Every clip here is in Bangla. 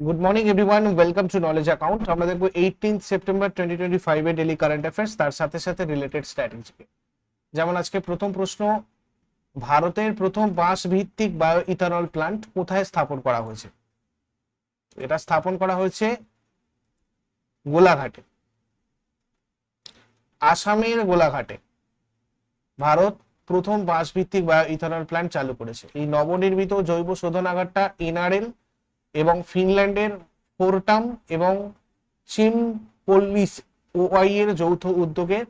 Good morning everyone welcome to knowledge account আমরা দেখব এইটিন সেপ্টেম্বর টোয়েন্টি টোয়েন্টি ফাইভে ডেলি কারেন্ট অ্যাফেয়ার্স তার সাথে সাথে রিলেটেড স্ট্র্যাটেজি যেমন আজকে প্রথম প্রশ্ন, ভারতের প্রথম বাঁশ ভিত্তিক বায়ো ইথানল প্লান্ট কোথায় স্থাপন করা হয়েছে? এটা স্থাপন করা হয়েছে গোলাঘাটে। আসামের গোলাঘাটে ভারত প্রথম বাঁশ ভিত্তিক বায়ো ইথানল প্লান্ট চালু করেছে। এই নবনির্মিত জৈব শোধনাগারটা এনআরএল এবং ফিনল্যান্ডের ফোরটাম এবং চিম পল্লিস ওআই এর যৌথ উদ্যোগের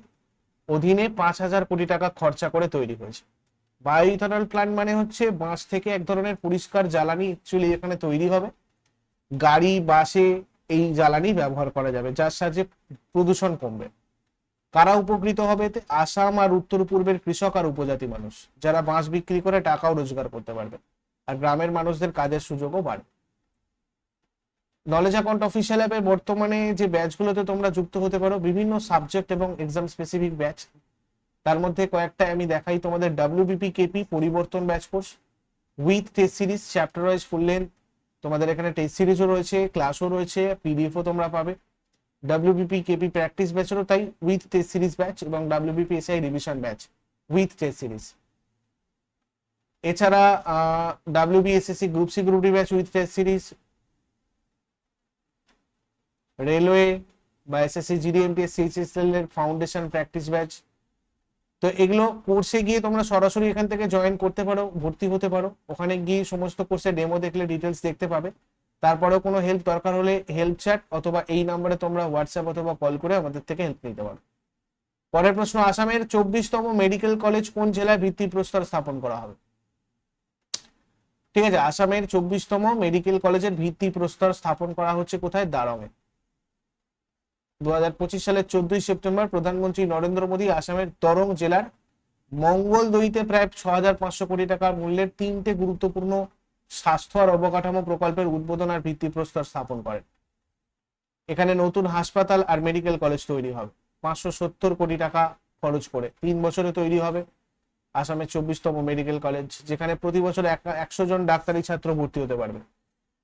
অধীনে পাঁচ হাজার কোটি টাকা খরচা করে তৈরি হয়েছে। বায়ো ইথানল প্ল্যান্ট মানে হচ্ছে বাঁশ থেকে এক ধরনের পরিষ্কার জ্বালানি অ্যাকচুয়ালি এখানে তৈরি হবে। গাড়ি, বাসে এই জ্বালানি ব্যবহার করা যাবে, যার সাহায্যে প্রদূষণ কমবে। কারা উপকৃত হবে আসাম আর উত্তর পূর্বের কৃষক আর উপজাতি মানুষ, যারা বাঁশ বিক্রি করে টাকাও রোজগার করতে পারবে। আর গ্রামের মানুষদের কাজের সুযোগও বাড়বে। নলেজ অ্যাকাউন্ট অফিসিয়াল অ্যাপে বর্তমানে যে ব্যাচগুলোতে তোমরা যুক্ত হতে পারো, বিভিন্ন সাবজেক্ট এবং এক্সাম স্পেসিফিক ব্যাচ তার মধ্যে কয়েকটা আমি দেখাই তোমাদের ডাব্লিউবিপি কেপি পরিবর্তন batch course with test series chapter wise full length তোমাদের এখানে টেস্ট সিরিজও রয়েছে ক্লাসও রয়েছে পিডিএফও তোমরা পাবে। ডাব্লিউবিপি কেপি প্র্যাকটিস ব্যাচেরও তাই উইথ টেস্ট সিরিজ ব্যাচ এবং WBP SI revision batch with test series এছাড়া WBSSC group C group D batch with test series railway বা এসএসসি জিডিএমটি সিএইচএসএল এর ফাউন্ডেশন প্র্যাকটিস ব্যাচ তো এগুলো কোর্সে গিয়ে তোমরা সরাসরি এখান থেকে জয়েন করতে পারো, ভর্তি হতে পারো। ওখানে গিয়ে সমস্ত কোর্সে ডেমো দেখলে ডিটেলস দেখতে পাবে। তারপরেও কোনো হেল্প দরকার হলে হেল্প চ্যাট অথবা এই নাম্বারে তোমরা হোয়াটসঅ্যাপ অথবা কল করে আমাদের থেকে হেল্প নিতে পারো। পরের প্রশ্ন, আসামের চব্বিশতম মেডিকেল কলেজ কোন জেলায় ভিত্তি প্রস্তর স্থাপন করা হবে? ঠিক আছে, আসামের চব্বিশতম মেডিকেল কলেজের ভিত্তি প্রস্তর স্থাপন করা হচ্ছে কোথায়? দারঙে দু হাজার পঁচিশ সালের চোদ্দই সেপ্টেম্বর প্রধানমন্ত্রী নরেন্দ্র মোদী আসামের দরং জেলার মঙ্গলদইতে প্রায় ছ হাজার পাঁচশো কোটি টাকা মূল্যের তিনটে গুরুত্বপূর্ণ স্বাস্থ্য আর অবকাঠামো প্রকল্পের উদ্বোধন আর ভিত্তিপ্রস্তর স্থাপন করেন। এখানে নতুন হাসপাতাল আর মেডিকেল কলেজ তৈরি হবে। পাঁচশো সত্তর কোটি টাকা খরচ করে তিন বছরে তৈরি হবে আসামের চব্বিশতম মেডিকেল কলেজ, যেখানে প্রতি বছর একশো জন ডাক্তারি ছাত্র ভর্তি হতে পারবে।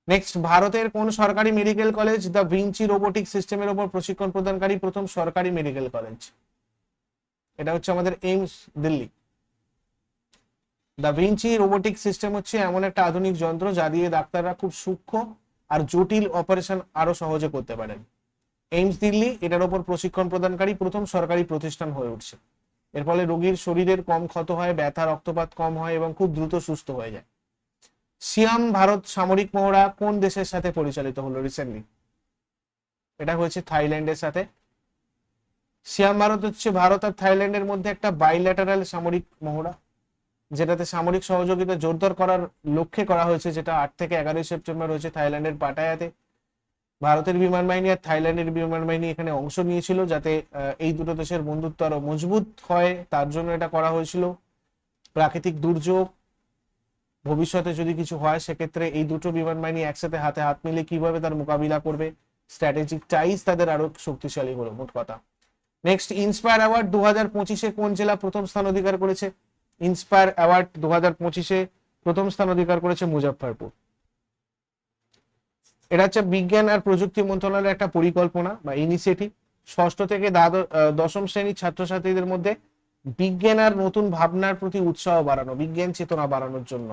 নেক্সট ভারতের কোন সরকারি medical college da Vinci robotic সিস্টেমের উপর প্রশিক্ষণ প্রদানকারী প্রথম সরকারি মেডিকেল কলেজ এটা হচ্ছে আমাদের AIIMS, Delhi. Da Vinci robotic system হচ্ছে এমন একটা আধুনিক যন্ত্র যা দিয়ে ডাক্তাররা খুব সূক্ষ্ম আর জটিল অপারেশন আরও সহজে করতে পারেন। এইমস, দিল্লি, এটার উপর প্রশিক্ষণ প্রদানকারী প্রথম সরকারি প্রতিষ্ঠান হয়ে উঠছে। এর ফলে রোগীর শরীরের কম ক্ষত হয়, ব্যথা, রক্তপাত কম হয় এবং খুব দ্রুত সুস্থ হয়ে যায়। সিয়াম ভারত সামরিক মহড়া কোন দেশের সাথে পরিচালিত হলো রিসেন্টলি এটা হয়েছে থাইল্যান্ডের সাথে। সিয়াম ভারত হচ্ছে ভারত আর থাইল্যান্ডের মধ্যে একটা বাইল্যাটারাল সামরিক মহড়া, যেটাতে সামরিক সহযোগিতা জোরদার করার লক্ষ্যে করা হয়েছে, যেটা আট থেকে এগারোই সেপ্টেম্বর হয়েছে থাইল্যান্ডের পাটায়াতে। ভারতের বিমান বাহিনী আর থাইল্যান্ডের বিমান বাহিনী এখানে অংশ নিয়েছিল, যাতে এই দুটো দেশের বন্ধুত্ব আরও মজবুত হয়, তার জন্য এটা করা হয়েছিল। প্রাকৃতিক দুর্যোগ ভবিষ্যতে যদি কিছু হয়, সেক্ষেত্রে এই দুটো বিমান বাহিনী একসাথে হাতে হাত মিলে কীভাবে তার মোকাবিলা করবে স্ট্র্যাটেজিক টাইস তাদের আরও শক্তিশালী হলো, মোট কথা। নেক্সট ইন্সপায়ার অ্যাওয়ার্ড দু হাজার পঁচিশে কোন জেলা প্রথম স্থান অধিকার করেছে? ইন্সপায়ার অ্যাওয়ার্ড দু হাজার পঁচিশে প্রথম স্থান অধিকার করেছে মুজফ্ফরপুর। এটা হচ্ছে বিজ্ঞান আর প্রযুক্তি মন্ত্রণালয়ের একটা পরিকল্পনা বা ইনিশিয়েটিভ ষষ্ঠ থেকে দশম শ্রেণির ছাত্রছাত্রীদের মধ্যে বিজ্ঞান আর নতুন ভাবনার প্রতি উৎসাহ বাড়ানো, বিজ্ঞান চেতনা বাড়ানোর জন্য।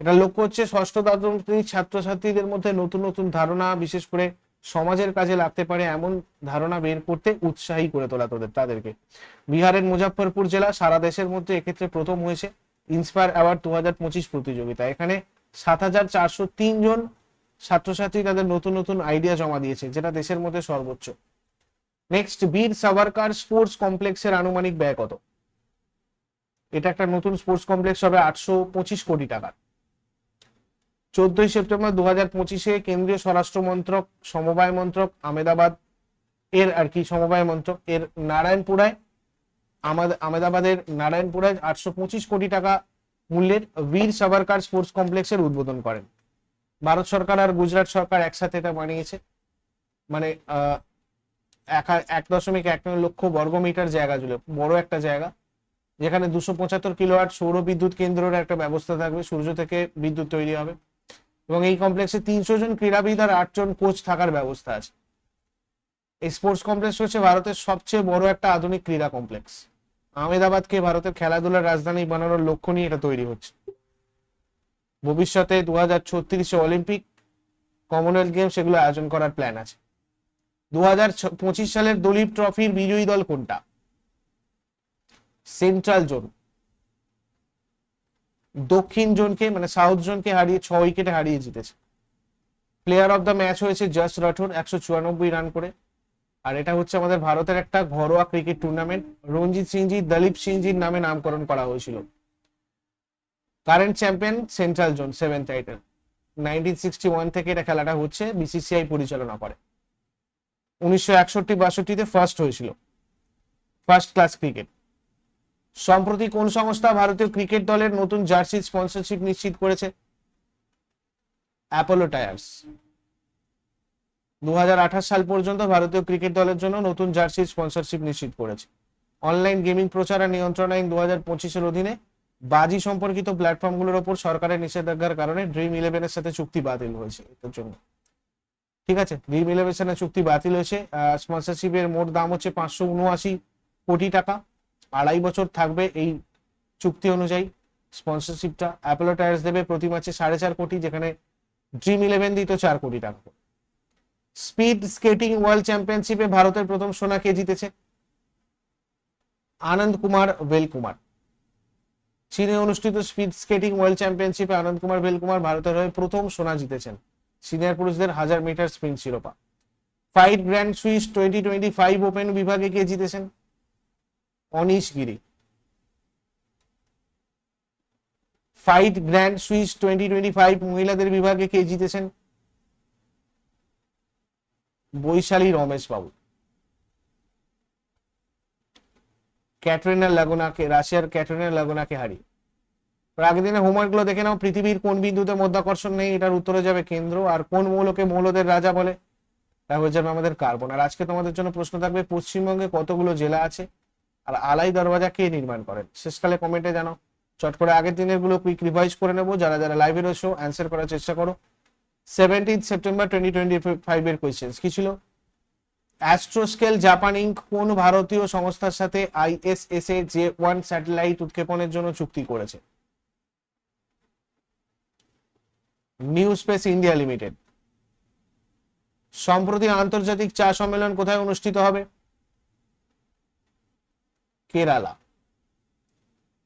এটা লক্ষ্য হচ্ছে ষষ্ঠ দ্বাদশ্রেণীর ছাত্রছাত্রীদের মধ্যে নতুন নতুন ধারণা, বিশেষ করে সমাজের কাজে লাগতে পারে এমন ধারণা বের করতে উৎসাহী করে তোলা তোদের তাদেরকে। বিহারের মুজাফরপুর জেলা সারা দেশের মধ্যে এক্ষেত্রে প্রথম হয়েছে ইন্সপায়ার অ্যাওয়ার্ড দু হাজার পঁচিশ প্রতিযোগিতা। এখানে সাত হাজার চারশো তিন জন ছাত্রছাত্রী তাদের নতুন নতুন আইডিয়া জমা দিয়েছে, যেটা দেশের মধ্যে সর্বোচ্চ। নেক্সট বীর সাভারকার স্পোর্টস কমপ্লেক্সের আনুমানিক ব্যয় কত? এটা একটা নতুন স্পোর্টস কমপ্লেক্স হবে আটশো পঁচিশ কোটি টাকার। চোদ্দই সেপ্টেম্বর দু হাজার পঁচিশে কেন্দ্রীয় স্বরাষ্ট্র মন্ত্রক, সমবায় মন্ত্রক, আমেদাবাদ এর আর কি, সমবায় মন্ত্রক এর নারায়ণপুরায় আমাদের আমেদাবাদের নারায়ণপুরায় আটশো পঁচিশ কোটি টাকা মূল্যের বীর সাভারকার স্পোর্টস কমপ্লেক্সের উদ্বোধন করেন। ভারত সরকার আর গুজরাট সরকার একসাথে এটা বানিয়েছে। মানে এক দশমিক এক লক্ষ বর্গ মিটার জায়গা জুড়ে, বড় একটা জায়গা, যেখানে দুশো পঁচাত্তর কিলোওয়াট সৌর বিদ্যুৎ কেন্দ্রের একটা ব্যবস্থা থাকবে। সূর্য থেকে বিদ্যুৎ তৈরি হবে। এবং এই কমপ্লেক্সে তিনশো জন ক্রীড়াবিদ আর আটজন কোচ থাকার ব্যবস্থা আছে। এই স্পোর্টস কমপ্লেক্স হচ্ছে ভারতের সবচেয়ে বড় একটা আধুনিক ক্রীড়া কমপ্লেক্স আহমেদাবাদকে ভারতের খেলাধুলার রাজধানী বানানোর লক্ষ্য নিয়ে এটা তৈরি হচ্ছে। ভবিষ্যতে দু হাজার ছত্রিশে অলিম্পিক কমনওয়েলথ গেমস এগুলো আয়োজন করার প্ল্যান আছে। দু হাজার পঁচিশ সালের দলীপ ট্রফির বিজয়ী দল কোনটা? সেন্ট্রাল জোন দক্ষিণ জোনকে মানে সাউথ জোনকে হারিয়ে ছ উইকেটে হারিয়ে জিতেছে। প্লেয়ার অফ দ্য ম্যাচ হয়েছে জাস রাঠোর একশো চুরানব্বই রান করে। আর এটা হচ্ছে আমাদের ভারতের একটা ঘরোয়া ক্রিকেট টুর্নামেন্ট রঞ্জিত সিংজি, দলীপ সিংজির নামে নামকরণ করা হয়েছিল। Current champion central zone seven title nineteen sixty one থেকে এটা খেলাটা হচ্ছে বিসিসিআই পরিচালনা করে। উনিশশো একষট্টি বাষট্টিতে ফার্স্ট হয়েছিল। ফার্স্ট ক্লাস ক্রিকেট সম্প্রতি কোন সংস্থা ভারতীয় ক্রিকেট দলের নতুন জার্সি স্পন্সরশিপ নিশ্চিত করেছে? অ্যাপোলো টায়ার্স দুহাজার আঠাশ সাল পর্যন্ত ভারতীয় ক্রিকেট দলের জন্য নতুন জার্সি স্পন্সরশিপ নিশ্চিত করেছে। অনলাইন গেমিং প্রচার আর নিয়ন্ত্রণ আইন দু হাজার পঁচিশের অধীনে বাজি সম্পর্কিত প্ল্যাটফর্মগুলোর ওপর সরকারের নিষেধাজ্ঞার কারণে ড্রিম ইলেভেনের সাথে চুক্তি বাতিল হয়েছে এটার জন্য। ঠিক আছে? ড্রিম ইলেভেনের চুক্তি বাতিল হয়েছে। স্পন্সরশিপের মোট দাম হচ্ছে পাঁচশো উনআশি কোটি টাকা। আড়াই বছর থাকবে এই চুক্তি অনুযায়ী। স্পন্সরশিপটা অ্যাপোলো টায়ার্স দেবে প্রতি ম্যাচে সাড়ে চার কোটি, যেখানে ড্রিম ইলেভেন দিত চার কোটি টাকা স্পিড স্কেটিং ওয়ার্ল্ড চ্যাম্পিয়নশিপে ভারতের প্রথম সোনা কে জিতেছে? আনন্দ কুমার, বেল কুমার। চীনে অনুষ্ঠিত স্পিড স্কেটিং ওয়ার্ল্ড চ্যাম্পিয়নশিপে আনন্দ কুমার, বেল কুমার ভারতের হয়ে প্রথম সোনা জিতেছেন। সিনিয়র পুরুষদের হাজার মিটার স্প্রিন্ট শিরোপা। FIDE Grand Swiss twenty twenty five open বিভাগে কে জিতেছেন? Anish Giri FIDE Grand Swiss twenty twenty five মহিলাদের বিভাগে কে জিতেছেন? বৈশালী রমেশ বাবু ক্যাটরিনা লাগোনাকে, রাশিয়ার ক্যাটরিনা লাগোনাকে হারিয়ে। আগের দিনে হোমওয়ার্কগুলো দেখে নাও, পৃথিবীর কোন বিন্দুতে মধ্যাকর্ষণ নেই, এটার উত্তরে যাবে কেন্দ্র, আর কোন মৌলকে মৌলদের রাজা বলে? তা হয়ে যাবে আমাদের কার্বন। আর আজকে তোমাদের জন্য প্রশ্ন থাকবে, পশ্চিমবঙ্গে কতগুলো জেলা আছে? আর আলাই দরওয়াজা কে নির্মাণ করেন? শেষকালে কমেন্টে জানাও। চট করে আগের দিনেরগুলো কুইক রিভাইজ করে নেব। যারা যারা লাইভে রয়েছে অ্যান্সার করার চেষ্টা করো। Seventeen September twenty twenty five এর কোয়েশ্চেন কি ছিল? অ্যাস্ট্রোস্কেল জাপান ইঙ্ক কোন ভারতীয় সংস্থার সাথে ISS A J one satellite উৎক্ষেপণের জন্য চুক্তি করেছে? নিউ স্পেস ইন্ডিয়া লিমিটেড সম্প্রতি আন্তর্জাতিক চা সম্মেলন কোথায় অনুষ্ঠিত হবে? কেরালা।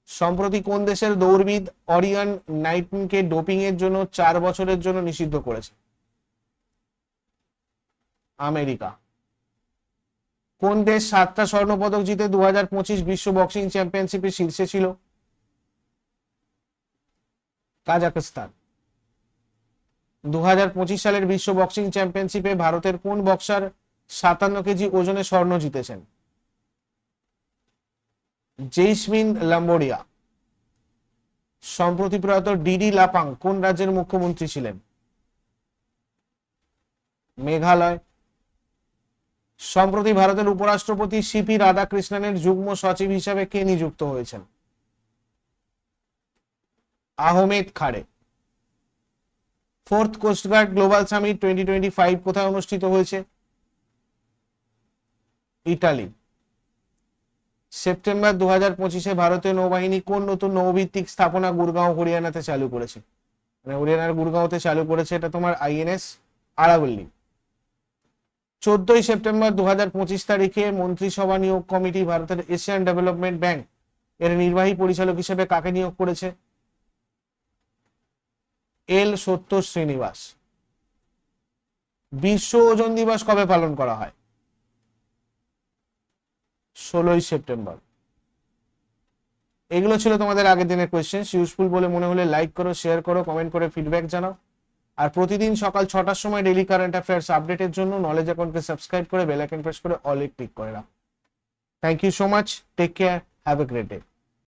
সম্প্রতি কোন দেশের দৌড়বিদ অরিয়ান নাইটনকে ডোপিং এর জন্য চার বছরের জন্য নিষিদ্ধ করেছে? আমেরিকা। কোন দেশ সাতটা স্বর্ণপদক জিতে দু বিশ্ব বক্সিং চ্যাম্পিয়নশিপে শীর্ষে ছিল? কাজাকিস্তান দু হাজার পঁচিশ সালের বিশ্ব বক্সিং চ্যাম্পিয়নশিপে ভারতের কোন বক্সার সাতান্ন কেজি ওজনে স্বর্ণ জিতেছেন? জেইসমিন লাম্বোডিয়া সম্প্রতি প্রয়াত ডিডি লাপাং কোন রাজ্যের মুখ্যমন্ত্রী ছিলেন? মেঘালয়। সম্প্রতি ভারতের উপরাষ্ট্রপতি সিপি রাধাকৃষ্ণনের যুগ্ম সচিব হিসাবে কে নিযুক্ত হয়েছেন? Ahmed Khade. Fourth coastguard global summit twenty twenty five কোথায় অনুষ্ঠিত হয়েছে? ইটালি। সেপ্টেম্বর দু হাজার পঁচিশে ভারতীয় নৌবাহিনী কোন নতুন নৌভিত্তিক স্থাপনা গুরগাঁও, হরিয়ানাতে চালু করেছে? মানে হরিয়ানার গুরগাঁওতে চালু করেছে এটা তোমার আইএনএস আরাবল্লী। চোদ্দই সেপ্টেম্বর দু হাজার পঁচিশ তারিখে মন্ত্রিসভা নিয়োগ কমিটি ভারতের এশিয়ান ডেভেলপমেন্ট ব্যাংক এর নির্বাহী পরিচালক হিসেবে কাকে নিয়োগ করেছে? এল সত্য শ্রীনিবাস বিশ্ব ওজন দিবস কবে পালন করা হয়? ষোলোই সেপ্টেম্বর। এগুলো ছিল তোমাদের আগের দিনের কোয়েশ্চেন ইউজফুল বলে মনে হলে লাইক করো শেয়ার করো কমেন্ট করে ফিডব্যাক জানাও। আর প্রতিদিন সকাল ছটার সময় ডেলি কারেন্ট অ্যাফেয়ার্স আপডেটের জন্য নলেজ অ্যাকাউন্টকে সাবস্ক্রাইব করে বেল আইকন প্রেস করে অলে ক্লিক করে রাখো। Thank you so much take care have a great day